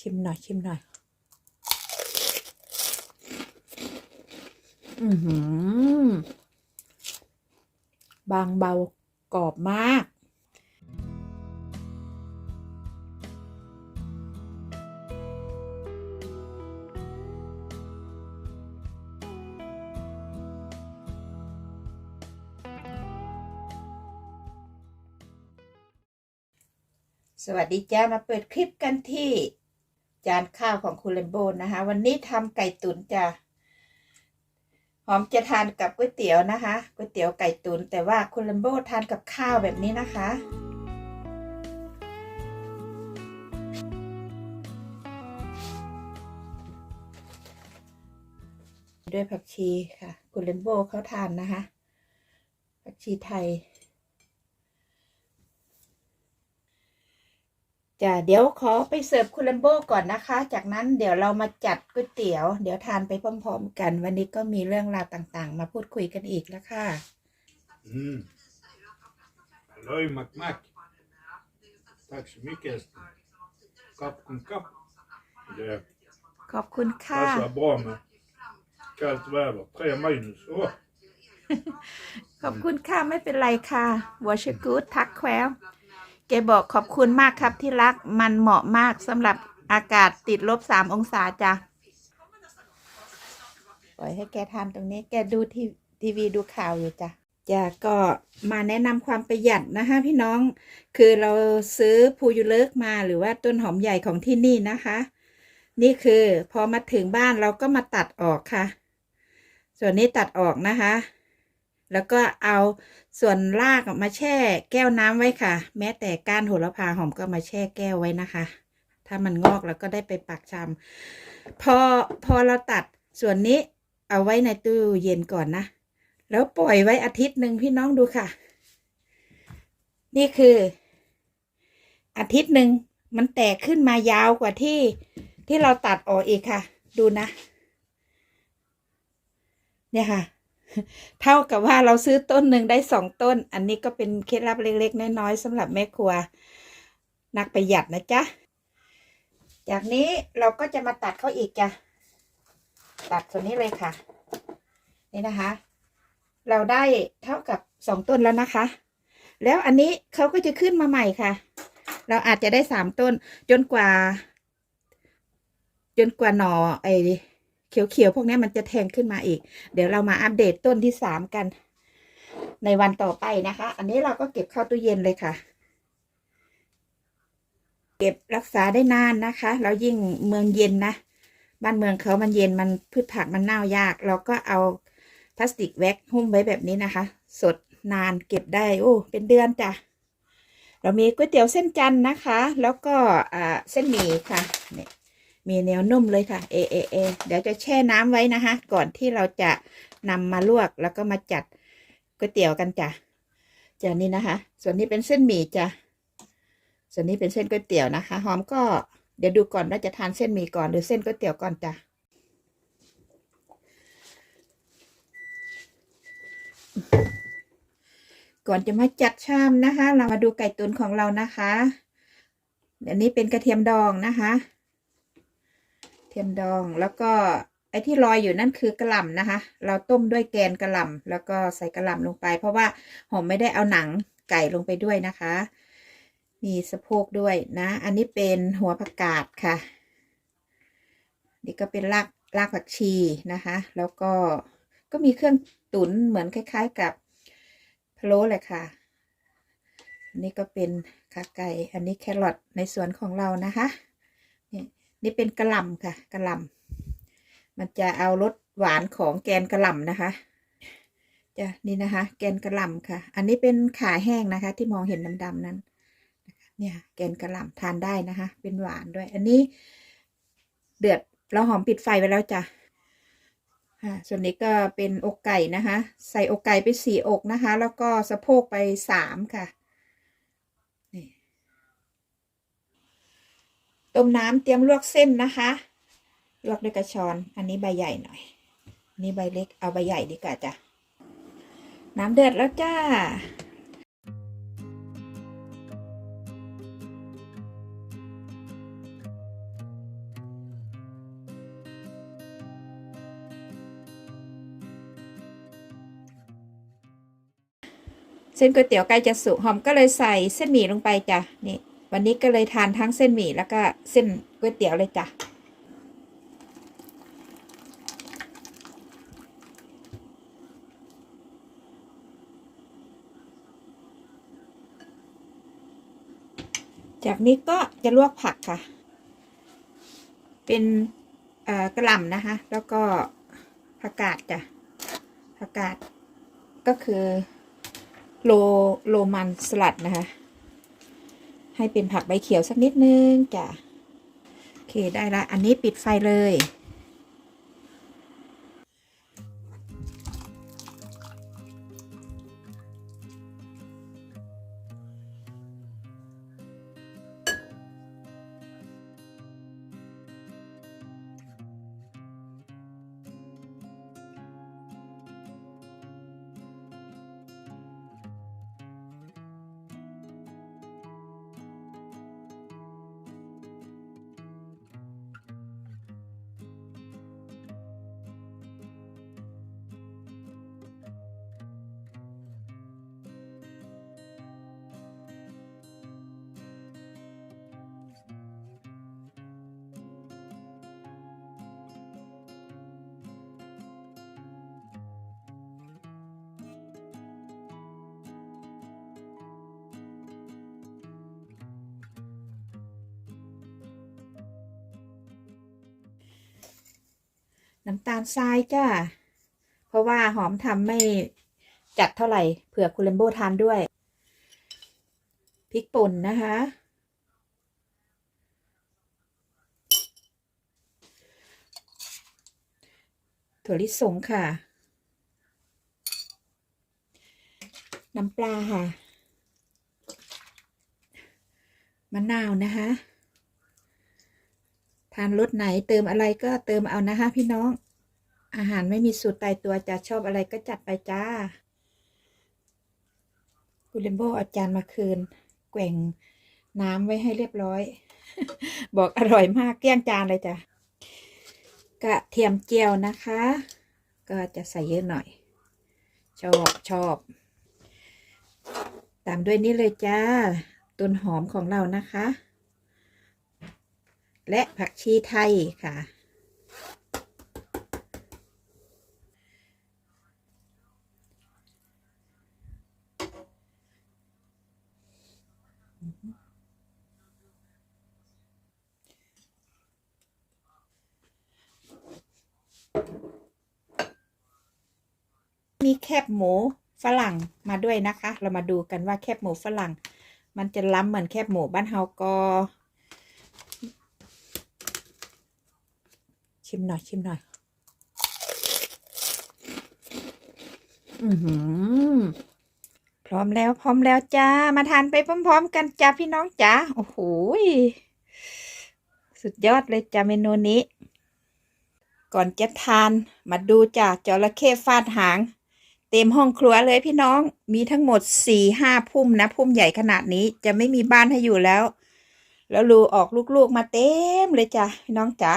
ชิมหน่อยชิมหน่อย อือหือบางเบากรอบมากสวัสดีจ้ามาเปิดคลิปกันที่ จานข้าวของคุณเลมโบนะคะ วันนี้ทำไก่ตุ๋นจ้ะหอมจะทานกับก๋วยเตี๋ยวนะคะก๋วยเตี๋ยวไก่ตุ๋นแต่ว่าคุณเลมโบทานกับข้าวแบบนี้นะคะด้วยผักชีค่ะ คุณเลมโบเขาทานนะคะ ผักชีไทย จ้ะเดี๋ยวขอไปเสิร์ฟคุณลัมโบก่อนนะคะ จากนั้นเดี๋ยวเรามาจัดก๋วยเตี๋ยว เดี๋ยวทานไปพร้อมๆกัน วันนี้ก็มีเรื่องราวต่างๆ มาพูดคุยกันอีกแล้วค่ะ Mm. Halloj Mac Mac. Tack så mycket Ester. Kapp kom kapp. Det ขอบคุณค่ะ passar bra med kallt väder. Tre minus. Åh, ขอบคุณค่ะ ไม่เป็นไรค่ะวอชกูดทักแควว แกบอกขอบคุณมากครับที่รักมันเหมาะมากสำหรับอากาศติดลบสามองศาจ้ะปล่อยให้แกทานตรงนี้ แกดูทีทีวีดูข่าวอยู่จ้ะจ้ะก็มาแนะนำความประหยัดนะคะพี่น้อง คือเราซื้อพูยูเลิกมาหรือว่าต้นหอมใหญ่ของที่นี่นะคะ นี่คือพอมาถึงบ้านเราก็มาตัดออกค่ะ ส่วนนี้ตัดออกนะคะ แล้วก็เอาส่วนรากมาแช่แก้วน้ำไว้ค่ะ แม้แต่ก้านโหระพาหอมก็มาแช่แก้วไว้นะคะ ถ้ามันงอกแล้วก็ได้ไปปักชำพอพอเราตัดส่วนนี้เอาไว้ในตู้เย็นก่อนนะ แล้วปล่อยไว้อาทิตย์หนึ่งพี่น้องดูค่ะ นี่คือ อาทิตย์หนึ่งมันแตกขึ้นมายาวกว่าที่ที่เราตัดออกอีกค่ะ ดูนะ เนี่ยค่ะ เท่ากับว่าเราซื้อต้นหนึ่งได้สองต้น อันนี้ก็เป็นเคล็ดลับเล็กๆน้อยๆสำหรับแม่ครัว นักประหยัดนะจ๊ะ จากนี้เราก็จะมาตัดเขาอีกจ้ะ ตัดส่วนนี้เลยค่ะ นี่นะคะ เราได้เท่ากับสองต้นแล้วนะคะ แล้วอันนี้เขาก็จะขึ้นมาใหม่ค่ะ เราอาจจะได้สามต้นจนกว่า จนกว่าหนอไอ้ เขียวๆพวกนี้มันจะแทงขึ้นมาอีก เดี๋ยวเรามาอัปเดตต้นที่สามกัน ในวันต่อไปนะคะ อันนี้เราก็เก็บเข้าตู้เย็นเลยค่ะ เก็บรักษาได้นานนะคะ แล้วยิ่งเมืองเย็นนะ บ้านเมืองเขามันเย็นมันพืชผักมันเน่ายาก เราก็เอาพลาสติกแว็กหุ้มไว้แบบนี้นะคะ สดนานเก็บได้โอ้เป็นเดือนจ้ะเรามีก๋วยเตี๋ยวเส้นจันทร์นะคะ แล้วก็เส้นหมี่ค่ะเนี่ย มีแนวนุ่มเลยค่ะเอเอเอเดี๋ยวจะแช่น้ำไว้นะคะ ก่อนที่เราจะนำมาลวกแล้วก็มาจัดก๋วยเตี๋ยวกันจ้ะจ้ะนี่นะคะ ส่วนนี้เป็นเส้นหมี่จ้ะส่วนนี้เป็นเส้นก๋วยเตี๋ยวนะคะ หอมก็เดี๋ยวดูก่อนว่าจะทานเส้นหมี่ก่อนหรือเส้นก๋วยเตี๋ยวก่อนจ้ะก่อนจะมาจัดชามนะคะ เรามาดูไก่ตุ๋นของเรานะคะอันนี้เป็นกระเทียมดองนะคะ เทียมดองแล้วก็ไอ้ที่ลอยอยู่นั่นคือกระหล่ำนะคะ เราต้มด้วยแกนกระหล่ำแล้วก็ใส่กระหล่ำลงไป เพราะว่าหอมไม่ได้เอาหนังไก่ลงไปด้วยนะคะ มีสะโพกด้วยนะ อันนี้เป็นหัวผักกาดค่ะ นี่ก็เป็นรากรากผักชีนะคะ แล้วก็ก็มีเครื่องตุ๋นเหมือนคล้าย ๆ กับพะโล้แหละค่ะอันนี้ก็เป็นขาไก่ อันนี้แครอทในสวนของเรานะคะ นี่เป็นกระหล่ำค่ะกระหล่ำมันจะเอารสหวานของแกนกระหล่ำนะคะจะนี่นะคะ แกนกระหล่ำค่ะ อันนี้เป็นขาแห้งนะคะ ที่มองเห็นดำๆนั้นเนี่ยแกนกระหล่ำทานได้นะคะ เป็นหวานด้วย อันนี้ เดือดเราหอมปิดไฟไว้แล้วจ้ะค่ะส่วนนี้ก็เป็นอกไก่นะคะ ใส่อกไก่ไปสี่อกนะคะ แล้วก็สะโพกไปสามค่ะ ต้มน้ำเตรียมลวกเส้นนะคะ ลวกด้วยกระชอน อันนี้ใบใหญ่หน่อย นี่ใบเล็ก เอาใบใหญ่ดีกว่าจ้ะ น้ำเดือดแล้วจ้า เส้นก๋วยเตี๋ยวใกล้จะสุกหอมก็เลยใส่เส้นหมี่ลงไปจ้ะ นี่ วันนี้ก็เลยทานทั้งเส้นหมี่แล้วก็เส้นก๋วยเตี๋ยวเลยจ้ะจากนี้ก็จะลวกผักค่ะ เป็นกระหล่ำนะคะ แล้วก็ผักกาดจ้ะผักกาดก็คือโลโลมันสลัดนะคะ ให้เป็นผักใบเขียวสักนิดนึงจ้ะโอเคได้ละอันนี้ปิดไฟเลย น้ำตาลทรายจ้า เพราะว่าหอมทำไม่จัดเท่าไหร่เผื่อคุณเลมโบทานด้วยพริกป่นนะคะ ถั่วลิสงค่ะ น้ำปลาค่ะ มะนาวนะคะ ทานรสไหนเติมอะไรก็เติมเอานะคะพี่น้อง อาหารไม่มีสูตรตายตัวจะชอบอะไรก็จัดไปจ้าคุณเลมโบเอาจารย์มาคืน แกว่งน้ำไว้ให้เรียบร้อย บอกอร่อยมากเกลี้ยงจานเลยจ้ะกระเทียมเจียวนะคะ ก็จะใส่เยอะหน่อย ชอบชอบ ตามด้วยนี่เลยจ้าต้นหอมของเรานะคะ และผักชีไทยค่ะ มีแคบหมูฝรั่งมาด้วยนะคะ เรามาดูกันว่าแคบหมูฝรั่ง มันจะล้ำเหมือนแคบหมูบ้านเฮาก็ ชิมหน่อย ชิมหน่อย อือหือ พร้อมแล้ว พร้อมแล้วจ้า มาทานไปพร้อม ๆ กันจ้าพี่น้องจ้า โอ้โหยสุดยอดเลยจ้าเมนูนี้ ก่อนจะทานมาดูจ้าจระเข้ฟาดหาง เต็มห้องครัวเลยพี่น้อง มีทั้งหมดสี่ห้าพุ่มนะ พุ่มใหญ่ขนาดนี้ จะไม่มีบ้านให้อยู่แล้ว แล้วรูออกลูกๆมาเต็มเลยจ้ะพี่น้องจ๋า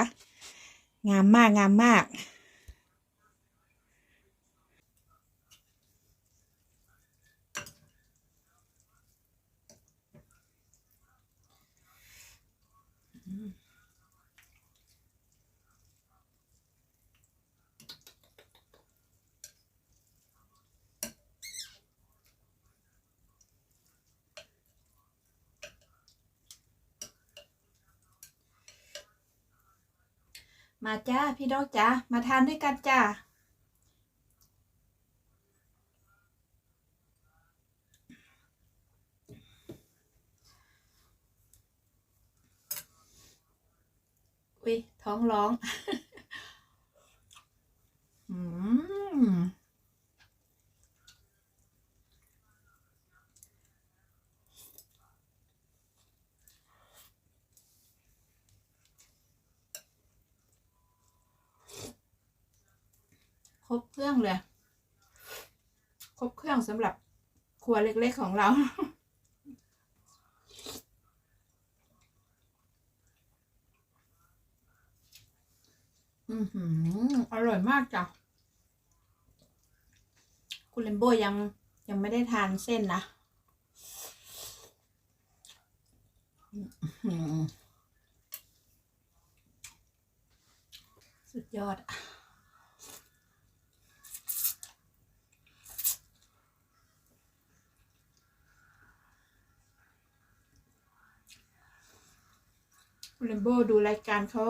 งามมากงามมาก มาจ้าพี่น้องจ้ามาทานด้วยกันจ้าอุ้ยท้องร้อง อืม ค รบเครื่องเลย ครบเครื่องสำหรับครัวเล็กๆของเรา อือหือ อร่อยมากจ้ะ คุณเลมโบยังยังไม่ได้ทานเส้นนะสุดยอดอะ เรนโบดูรายการเขา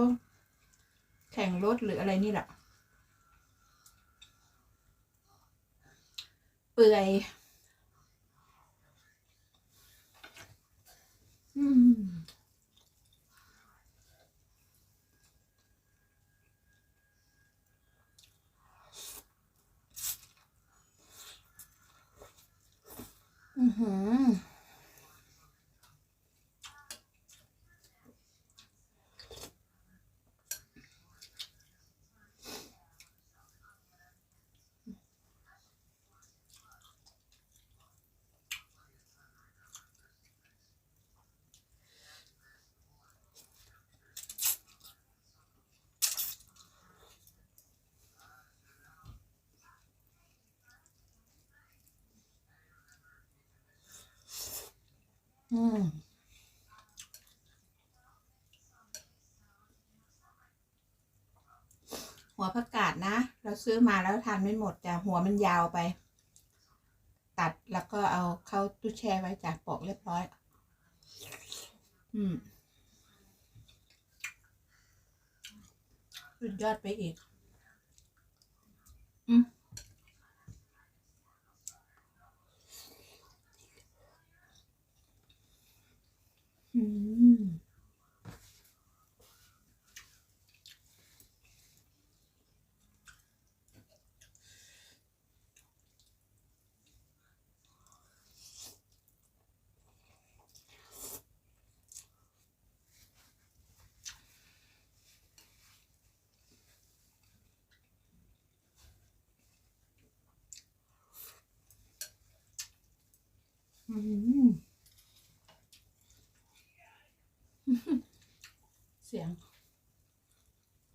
แข่งรถหรืออะไรนี่แหละเปื่อยอืม อือหือ อืมหัวผักกาดนะ เราซื้อมาแล้วทานไม่หมดจ้ะหัวมันยาวไป ตัดแล้วก็เอาเข้าตู้แช่ไว้จากปอกเรียบร้อย อืมสุดยอดไปอีก อืม อืม อืม เสียง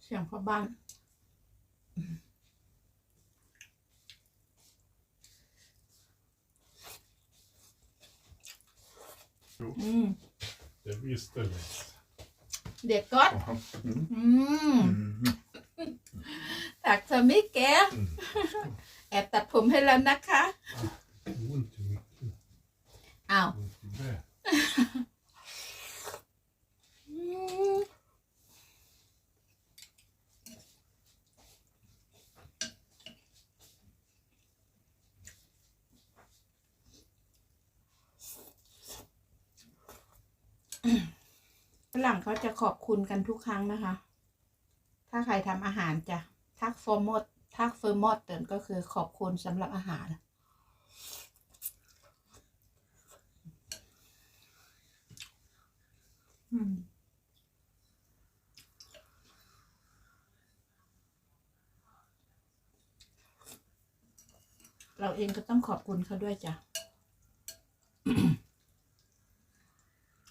เสียงพ่อบ้าน Jo, อืม det visste vi. เด็กก็อด Mm. อืมตักเธอไม่แก Mm. แอบตัดผมให้แล้วนะคะ Ont i nacken, อ้าว ont i det. อืมฝ รั่งเขาจะขอบคุณกันทุกครั้งนะคะ ถ้าใครทำอาหารจะทักโฟร์มดทักเฟอร์มอดเตินก็คือขอบคุณสำหรับอาหาร อืมเราเองก็ต้องขอบคุณเขาด้วยจ้ะ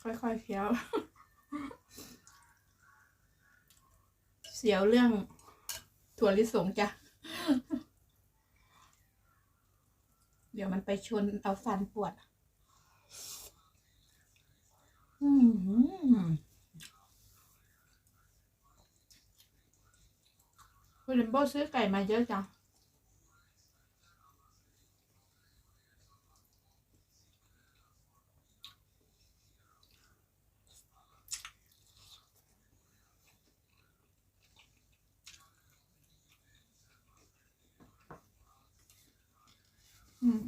ค่อยๆเคี้ยว เดี๋ยวเรื่องถั่วลิสงจ้ะ เดี๋ยวมันไปชนเอาฟันปวด อืมคุณเลมโบซื้อไก่มาเยอะจัง อืม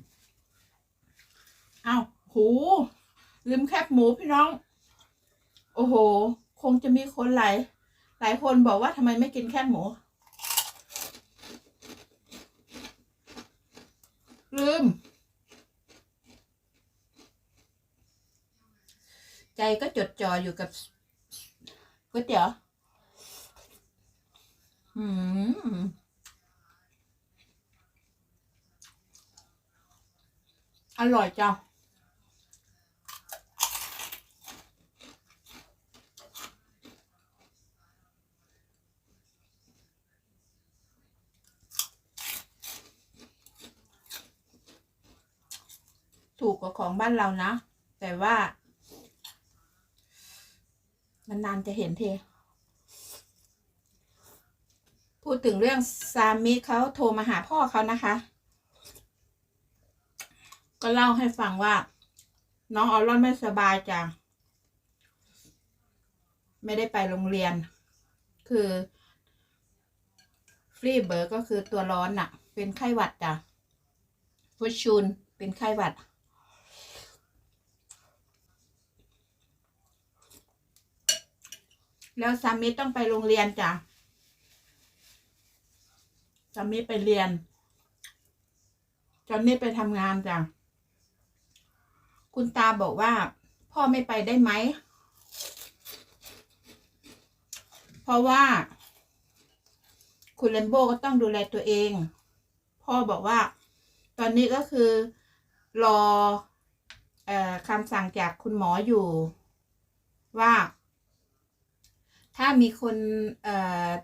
เอาว หูลืมแคบหมูพี่น้อง โอ้โห คงจะมีคนหลายหลายคนบอกว่าทำไมไม่กินแคบหมู ลืม ใจก็จดจ่ออยู่กับก๋วยเตี๋ยวอืมอร่อยจ้ะ ถูกกว่าของบ้านเรานะ แต่ว่านานๆจะเห็นเท พูดถึงเรื่องซามิเขาโทรมาหาพ่อเขานะคะ ก็เล่าให้ฟังว่า น้องออรอนไม่สบายจ้ะไม่ได้ไปโรงเรียน คือฟรีเบอร์ก็คือตัวร้อนน่ะ เป็นไข้หวัดจ้ะฟุชชูนเป็นไข้หวัด แล้วสามีต้องไปโรงเรียนจ้ะสามีไปเรียน จอนนี่ไปทำงานจ้ะ คุณตาบอกว่า พ่อไม่ไปได้ไหม เพราะว่า คุณเลมโบก็ต้องดูแลตัวเอง พ่อบอกว่า ตอนนี้ก็คือ รอออคำสั่งจากคุณหมออยู่ ว่า ถ้ามีคน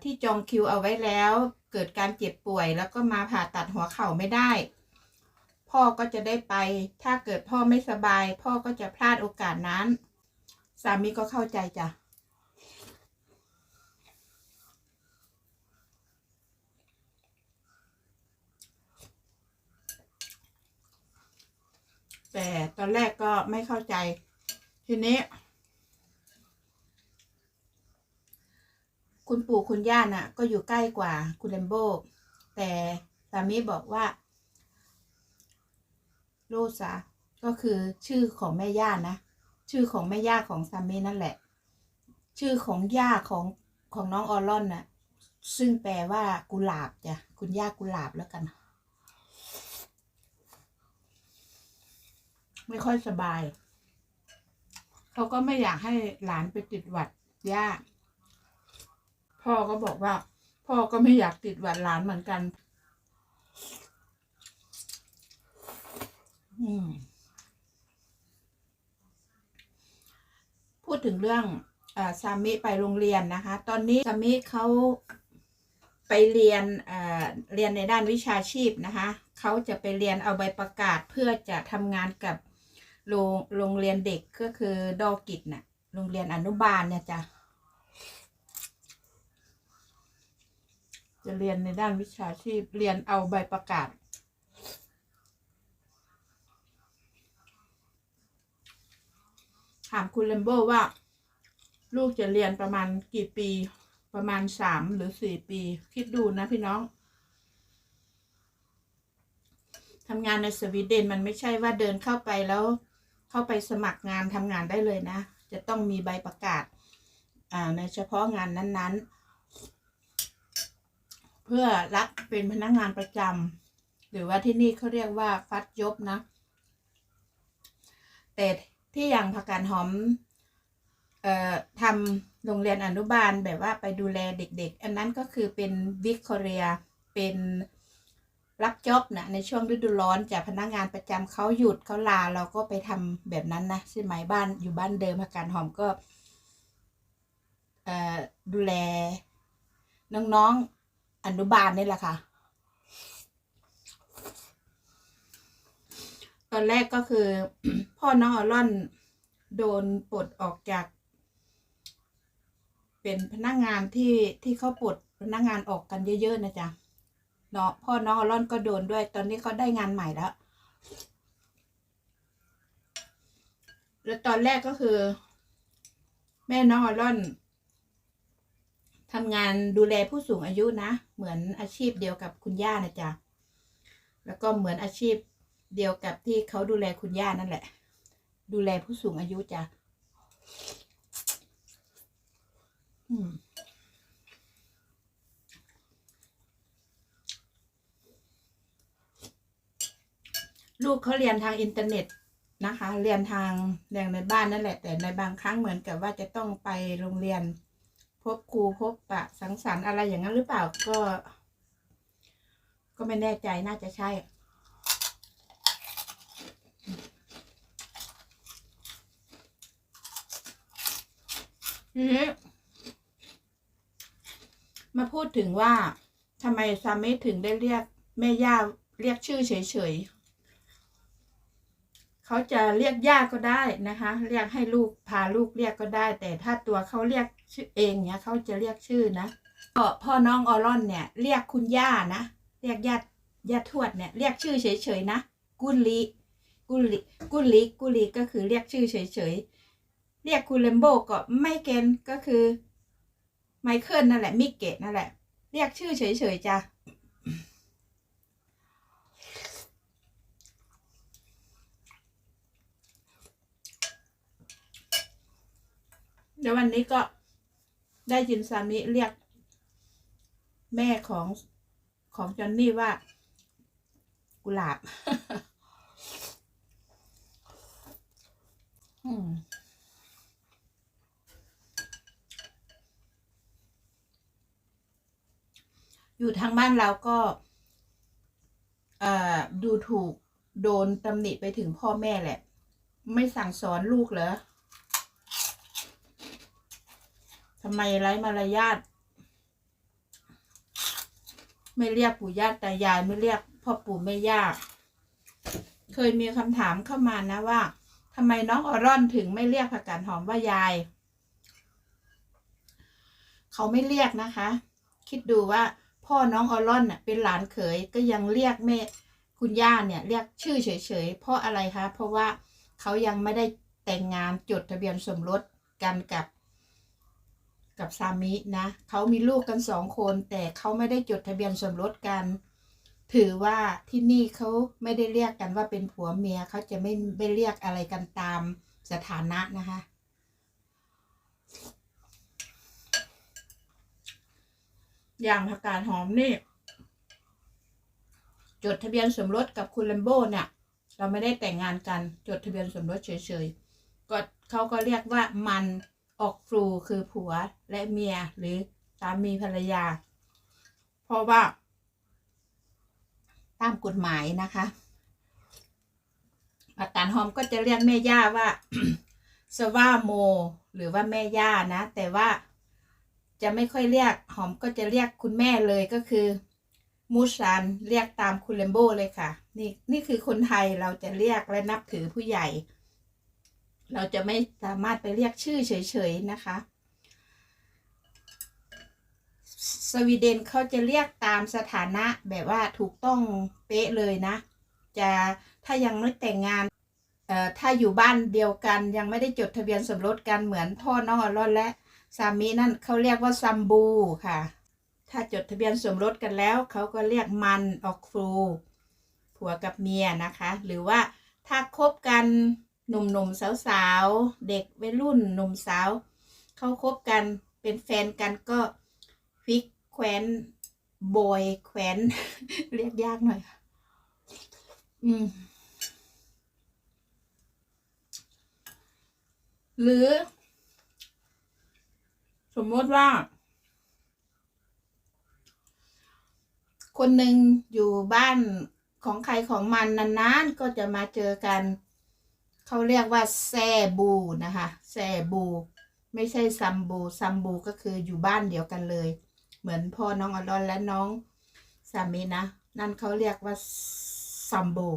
ที่จองคิวเอาไว้แล้ว เกิดการเจ็บป่วย แล้วก็มาผ่าตัดหัวเข่าไม่ได้ พ่อก็จะได้ไป ถ้าเกิดพ่อไม่สบาย พ่อก็จะพลาดโอกาสนั้น สามีก็เข้าใจจ้ะแต่ตอนแรกก็ไม่เข้าใจ ทีนี้ คุณปู่คุณย่าน่ะ ก็อยู่ใกล้กว่าคุณเลมโบ แต่สามีบอกว่าโรซาก็คือชื่อของแม่ย่านะ ชื่อของแม่ย่าของสามีนั่นแหละ ชื่อของย่าของของน้องออรอนน่ะ ซึ่งแปลว่ากุหลาบจ้ะคุณย่ากุหลาบแล้วกัน ไม่ค่อยสบาย เขาก็ไม่อยากให้หลานไปติดหวัดย่า พ่อก็บอกว่า พ่อก็ไม่อยากติดหวัดหลานเหมือนกัน พูดถึงเรื่องอซามิไปโรงเรียนนะคะ ตอนนี้ซามิเขาไปเรียนอ่าเรียนในด้านวิชาชีพนะคะ เขาจะไปเรียนเอาใบประกาศเพื่อจะทำงานกับโรงโรงเรียนเด็กก็คือดอกิจน่ะ โรงเรียนอนุบาลเนี่ยจ้ะ จะเรียนในด้านวิชาชีพเรียนเอาใบประกาศ ถามคุณเลมโบว่า ลูกจะเรียนประมาณกี่ปีประมาณสามหรือสี่ปี คิดดูนะพี่น้องทำงานในสวีเดนมันไม่ใช่ว่าเดินเข้าไปแล้ว เข้าไปสมัครงานทำงานได้เลยนะ จะต้องมีใบประกาศอ่าในเฉพาะงานนั้นๆ เพื่อรับเป็นพนักงานประจำหรือว่าที่นี่เขาเรียกว่าฟัดยบนะ แต่ที่อย่างผักกาดหอมเอ่อทำโรงเรียนอนุบาลแบบว่าไปดูแลเด็กๆ อันนั้นก็คือเป็นวิกคอเรียเป็นรับจ็อบนะในช่วงฤดูร้อนจากพนักงานประจำเขาหยุดเขาลาเราก็ไปทำแบบนั้นนะใช่ไหมบ้านอยู่บ้านเดิมผักกาดหอมก็เอ่อดูแลน้องๆ อนุบาลนี่แหละค่ะ ตอนแรกก็คือ พ่อน้องออรอนโดนปลดออกจาก เป็นพนักงานที่ที่เขาปลดพนักงานออกกันเยอะๆนะจ๊ะเนาะพ่อน้องออรอนก็โดนด้วย ตอนนี้เขาได้งานใหม่แล้วแล้วตอนแรกก็คือ แม่น้องออรอน ทำงานดูแลผู้สูงอายุนะ เหมือนอาชีพเดียวกับคุณย่านะจ๊ะ แล้วก็เหมือนอาชีพเดียวกับที่เขาดูแลคุณย่านั่นแหละ ดูแลผู้สูงอายุจ้ะอืมลูกเขาเรียนทางอินเทอร์เน็ตนะคะ เรียนทางเรียนในบ้านนั่นแหละ แต่ในบางครั้งเหมือนกับว่าจะต้องไปโรงเรียน พบครูพบปะสังสรรค์อะไรอย่างนั้นหรือเปล่าก็ ก็ไม่แน่ใจน่าจะใช่ทีนี้มาพูดถึงว่าทำไมซามิถึงได้เรียกแม่ย่าเรียกชื่อเฉยๆ เขาจะเรียกย่าก็ได้นะคะ เรียกให้ลูกพาลูกเรียกก็ได้ แต่ถ้าตัวเขาเรียกชื่อเองเนี่ยเขาจะเรียกชื่อนะพ่อพ่อน้องออรอนเนี่ย เรียกคุณย่านะ เรียกญาติญาติทวดเนี่ยเรียกชื่อเฉยๆนะกุลิกุลิกุลิกุลิก็คือเรียกชื่อเฉยๆเรียกคุณเลมโบก็ไม่เกนก็คือไมเคิลนั่นแหละมิกเกตนั่นแหละ เรียกชื่อเฉยๆจ้ะ เดี๋ยววันนี้ก็ได้ยินซามิเรียก แม่ของของจอนนี่ว่า กุหลาบ อืมอยู่ทางบ้านเราก็ดูถูกโดนตำหนิไปถึงพ่อแม่แหละ ไม่สั่งสอนลูกเหรอ ทำไมไร้มารยาทไม่เรียกปู่ย่าตายายไม่เรียกพ่อปู่แม่ย่าเคยมีคำถามเข้ามานะว่าทำไมน้องออรอนถึงไม่เรียกผักกาดหอมว่ายาย เขาไม่เรียกนะคะ คิดดูว่าพ่อน้องออรอนน่ะเป็นหลานเขยก็ยังเรียกแม่คุณย่าเนี่ยเรียกชื่อเฉยๆ เพราะอะไรคะ เพราะว่าเขายังไม่ได้แต่งงานจดทะเบียนสมรสกันกับ กับสามีนะเขามีลูกกันสองคน แต่เขาไม่ได้จดทะเบียนสมรสกัน ถือว่าที่นี่เขาไม่ได้เรียกกันว่าเป็นผัวเมียเขาจะไม่ไม่เรียกอะไรกันตามสถานะนะคะอย่างผักกาดหอมนี่ จดทะเบียนสมรสกับคุณแลมโบเนี่ย เราไม่ได้แต่งงานกันจดทะเบียนสมรสเฉยๆก็เขาก็เรียกว่ามัน ออกฟรูคือผัวและเมียหรือสามีภรรยา เพราะว่า ตามกฎหมายนะคะผักกาดหอมก็จะเรียกแม่ย่าว่าสว่าโม หรือว่าแม่ย่านะ แต่ว่าจะไม่ค่อยเรียกหอมก็จะเรียกคุณแม่เลยก็คือมูซันเรียกตามคุณเลมโบเลยค่ะ นี่นี่คือคนไทยเราจะเรียกและนับถือผู้ใหญ่ เราจะไม่สามารถไปเรียกชื่อเฉยๆนะคะ สวีเดนเขาจะเรียกตามสถานะแบบว่าถูกต้องเป๊ะเลยนะ จะถ้ายังไม่แต่งงานเอ่อถ้าอยู่บ้านเดียวกันยังไม่ได้จดทะเบียนสมรสกันเหมือนพ่อน้องอรอนและสามีนั่นเขาเรียกว่าซัมบูค่ะ ถ้าจดทะเบียนสมรสกันแล้วเขาก็เรียกมันออกฟรูผัวกับเมียนะคะ หรือว่าถ้าคบกัน หนุ่มๆสาวๆเด็กวัยรุ่นหนุ่มสาวเขาคบกันเป็นแฟนกันก็ฟิกแควนบอยแควนเรียกยากหน่อยอืมหรือ สมมติว่า คนหนึ่งอยู่บ้านของใครของมันนานๆ ก็จะมาเจอกัน เขาเรียกว่าแซบูนะคะแซบู ไม่ใช่ซัมบูซัมบูก็คืออยู่บ้านเดียวกันเลย เหมือนพ่อน้องอดอนและน้องสามีนะ นั่นเขาเรียกว่าซัมบู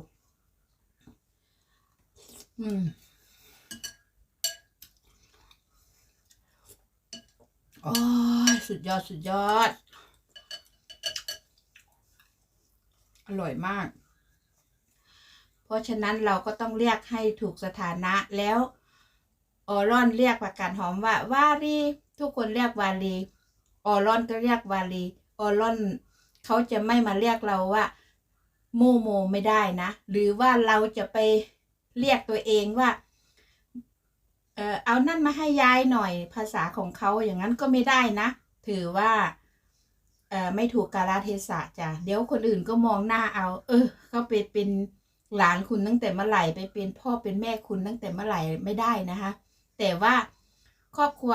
อืมโอ้ยสุดยอด สุดยอด อร่อยมาก เพราะฉะนั้นเราก็ต้องเรียกให้ถูกสถานะแล้วออรอนเรียกผักกาดหอมว่าวารีทุกคนเรียกวารีออรอนก็เรียกวารีออรอนเขาจะไม่มาเรียกเราว่าโมโมไม่ได้นะ หรือว่าเราจะไปเรียกตัวเองว่าเออเอานั่นมาให้ยายหน่อยภาษาของเขาอย่างนั้นก็ไม่ได้นะ ถือว่าเออไม่ถูกกาลเทศะจ้ะเดี๋ยวคนอื่นก็มองหน้าเอา เออเขาไปเป็น หลานคุณตั้งแต่เมื่อไหร่ไปเป็นพ่อเป็นแม่คุณตั้งแต่เมื่อไหร่ไม่ได้นะคะ แต่ว่าครอบครัว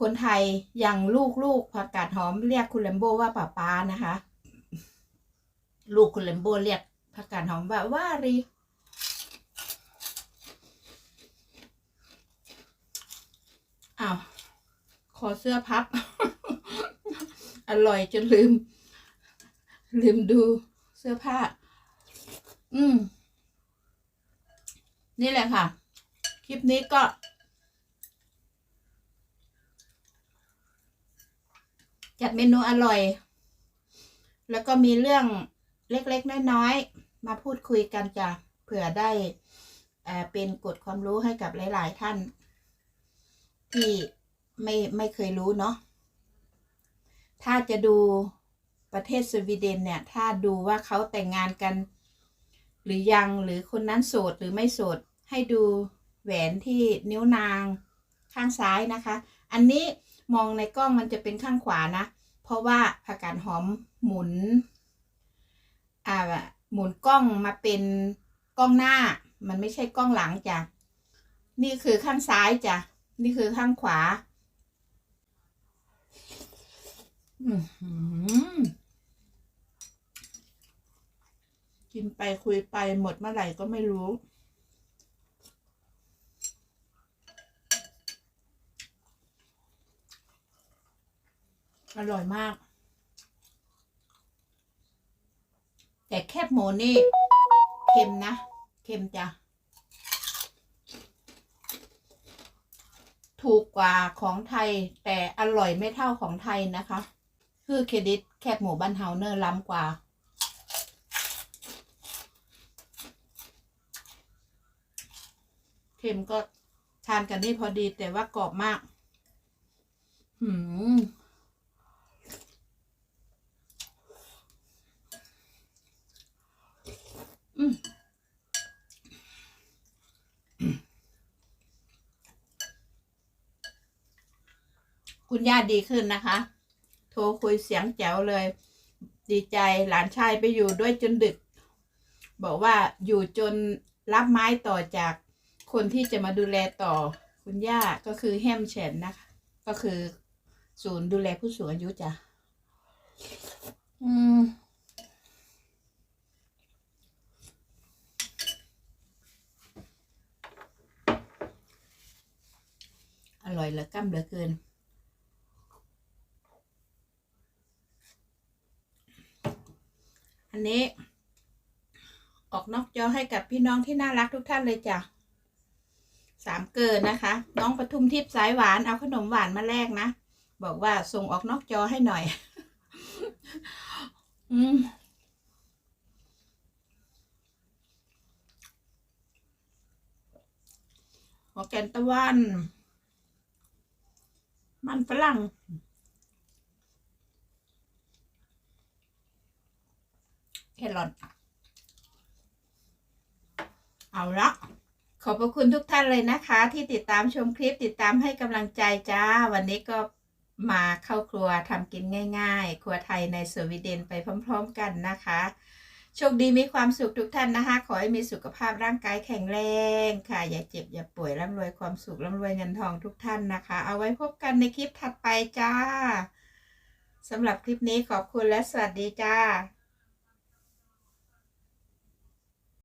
คนไทยอย่างลูกๆผักกาดหอมเรียกคุณแลมโบว่าป้าป้านะคะ ลูกคุณแลมโบเรียกผักกาดหอมว่าว่ารีอ้าวขอเสื้อพับ อร่อยจนลืม ลืมดูเสื้อผ้า อืม นี่แหละค่ะ คลิปนี้ก็ จัดเมนูอร่อย แล้วก็มีเรื่องเล็กๆน้อยๆมาพูดคุยกันจ้ะเผื่อได้เอ่อเป็นกฎความรู้ให้กับหลาย ๆ ท่าน ที่ไม่ไม่เคยรู้เนาะถ้าจะดูประเทศสวีเดนเนี่ย ถ้าดูว่าเขาแต่งงานกัน หรือยังหรือคนนั้นโสดหรือไม่โสด ให้ดูแหวนที่นิ้วนางข้างซ้ายนะคะ อันนี้มองในกล้องมันจะเป็นข้างขวานะ เพราะว่าผักกาดหอมหมุนอ่าหมุนกล้องมาเป็นกล้องหน้า มันไม่ใช่กล้องหลังจ้ะนี่คือข้างซ้ายจ้ะนี่คือข้างขวา อือหือ กินไปคุยไปหมดเมื่อไหร่ก็ไม่รู้ อร่อยมาก แต่แคบหมูนี่เค็มนะ เค็มจ้ะ ถูกกว่าของไทยแต่อร่อยไม่เท่าของไทยนะคะ คือเครดิตแคบหมูบ้านเฮาเนอร์ล้ำกว่า เค็มก็ทานกันได้พอดีแต่ว่ากรอบมาก หืมอืมคุณย่าดีขึ้นนะคะ โทรคุยเสียงแจ๋วเลย ดีใจหลานชายไปอยู่ด้วยจนดึก บอกว่าอยู่จนรับไม้ต่อจาก คนที่จะมาดูแลต่อคุณย่าก็คือแฮมเชนนะคะ ก็คือศูนย์ดูแลผู้สูงอายุจ้ะอืมอร่อยเหลือก้ำเหลือเกิน อันนี้ ออกนอกจอให้กับพี่น้องที่น่ารักทุกท่านเลยจ้ะ สามเกินนะคะ น้องปทุมทิพย์สายหวานเอาขนมหวานมาแลกนะ บอกว่าส่งออกนอกจอให้หน่อย อืมหัวแกนตะวัน มันฝรั่งแครอทเอาละ อบพระคุณทุกท่านเลยนะคะ ที่ติดตามชมคลิปติดตามให้กำลังใจจ้า วันนี้ก็มาเข้าครัวทำกินง่าย ๆ ครัวไทยในสวีเดนไปพร้อม ๆ กันนะคะโชคดีมีความสุขทุกท่านนะคะ ขอให้มีสุขภาพร่างกายแข็งแรงค่ะ อย่าเจ็บอย่าป่วยร่ำรวยความสุขร่ำรวยเงินทองทุกท่านนะคะ เอาไว้พบกันในคลิปถัดไปจ้าสำหรับคลิปนี้ขอบคุณและสวัสดีจ้า